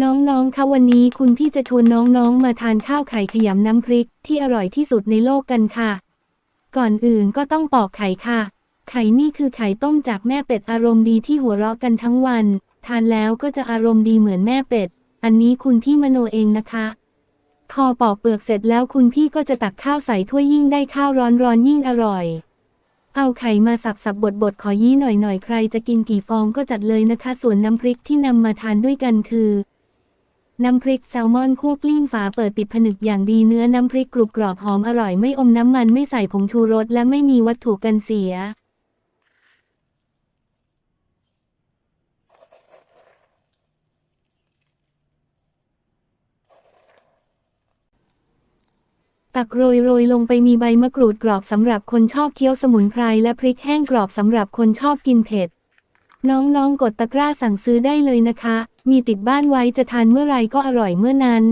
น้องๆ คะวันนี้คุณพี่จะชวนน้องๆ มาทานข้าวไข่ขยำน้ำพริกที่อร่อยที่สุดในโลกกันค่ะ ก่อนอื่นก็ต้องปอกไข่ค่ะ ไข่นี่คือไข่ต้มจากแม่เป็ดอารมณ์ดีที่หัวเราะกันทั้งวัน ทานแล้วก็จะอารมณ์ดีเหมือนแม่เป็ด อันนี้คุณพี่มโนเองนะคะ พอปอกเปลือกเสร็จแล้วคุณพี่ก็จะตักข้าวใส่ถ้วยยิ่งได้ข้าวร้อนๆยิ่งอร่อย เอาไข่มาสับสับบดบดขอยี่หน่อยหน่อยๆใครจะกินกี่ฟองก็จัดเลยนะคะ ส่วนน้ำพริกที่นำมาทานด้วยกันคือ น้ำพริกแซลมอนคั่วกลิ้งฝาเปิดปิดผนึกอย่างดีเนื้อน้ำพริกกรุบกรอบหอมอร่อยไม่อมน้ำมันไม่ใส่ผงชูรสและไม่มีวัตถุกันเสีย ตักโรยโรยลงไปมีใบมะกรูดกรอบสำหรับคนชอบเคี้ยวสมุนไพรและพริกแห้งกรอบสำหรับคนชอบกินเผ็ด น้องๆ กดตะกร้าสั่งซื้อได้เลยนะคะ มีติดบ้านไว้จะทานเมื่อไรก็อร่อยเมื่อนั้น